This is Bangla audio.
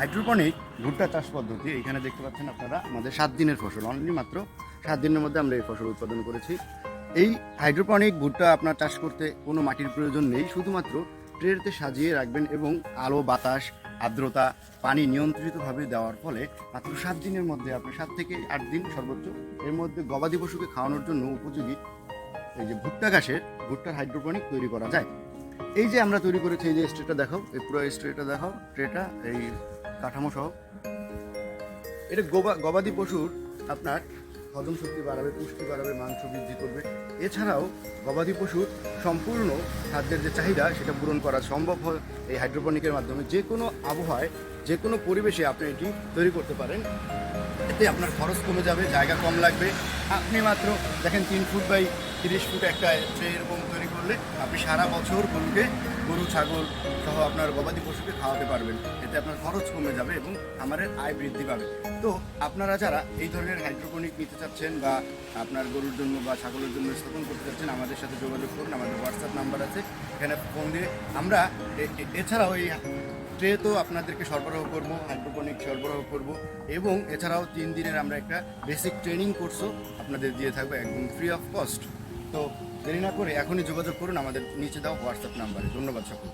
হাইড্রোপনিক ভুট্টা চাষ পদ্ধতি, এখানে দেখতে পাচ্ছেন আপনারা আমাদের সাত দিনের ফসল অনলি মাত্র সাত দিনের মধ্যে আমরা এই ফসল উৎপাদন করেছি। এই হাইড্রোপনিক ভুট্টা আপনার চাষ করতে কোনো মাটির প্রয়োজন নেই, শুধুমাত্র ট্রেতে সাজিয়ে রাখবেন এবং আলো, বাতাস, আর্দ্রতা, পানি নিয়ন্ত্রিতভাবে দেওয়ার ফলে মাত্র সাত দিনের মধ্যে আপনি সাত থেকে আট দিন সর্বোচ্চ এর মধ্যে গবাদি পশুকে খাওয়ানোর জন্য উপযোগী এই যে ভুট্টা ঘাসের, ভুট্টার হাইড্রোপনিক তৈরি করা যায়। এই যে আমরা তৈরি করেছি, এই যে স্ট্রেটা দেখাও এই পুরো স্ট্রেটা দেখাও ট্রেটা, এই কাঠামো সহ। এটা গোবা, গবাদি পশুর আপনার হজম শক্তি বাড়াবে, পুষ্টি বাড়াবে, মাংস বৃদ্ধি করবে। এছাড়াও গবাদি পশুর সম্পূর্ণ খাদ্যের যে চাহিদা, সেটা পূরণ করা সম্ভব হয় এই হাইড্রোপনিকের মাধ্যমে। যে কোনো আবহাওয়ায়, যে কোনো পরিবেশে আপনি এটি তৈরি করতে পারেন। এতে আপনার খরচ কমে যাবে, জায়গা কম লাগবে। আপনি মাত্র, দেখেন, তিন ফুট বাই তিরিশ ফুট একটা এরকম করলে আপনি সারা বছর গরুকে গরু, ছাগল সহ আপনার গবাদি পশুকে খাওয়াতে পারবেন। এতে আপনার খরচ কমে যাবে এবং আমাদের আয় বৃদ্ধি পাবে। তো আপনারা যারা এই ধরনের হাইড্রোপনিক নিতে চাচ্ছেন বা আপনার গরুর জন্য বা ছাগলের জন্য স্থাপন করতে চাচ্ছেন, আমাদের সাথে যোগাযোগ করুন। আমাদের হোয়াটসঅ্যাপ নাম্বার আছে। এখানে ফোন দিয়ে আমরা এছাড়াও এই ট্রে তো আপনাদেরকে সরবরাহ করব হাইড্রোপনিক সরবরাহ করব এবং এছাড়াও তিন দিনের আমরা একটা বেসিক ট্রেনিং কোর্সও আপনাদের দিয়ে থাকব, একদম ফ্রি অফ কস্ট তো দেরি না করে এখনই যোগাযোগ করুন আমাদের নিচে দাও হোয়াটসঅ্যাপ নাম্বারে। ধন্যবাদ সকল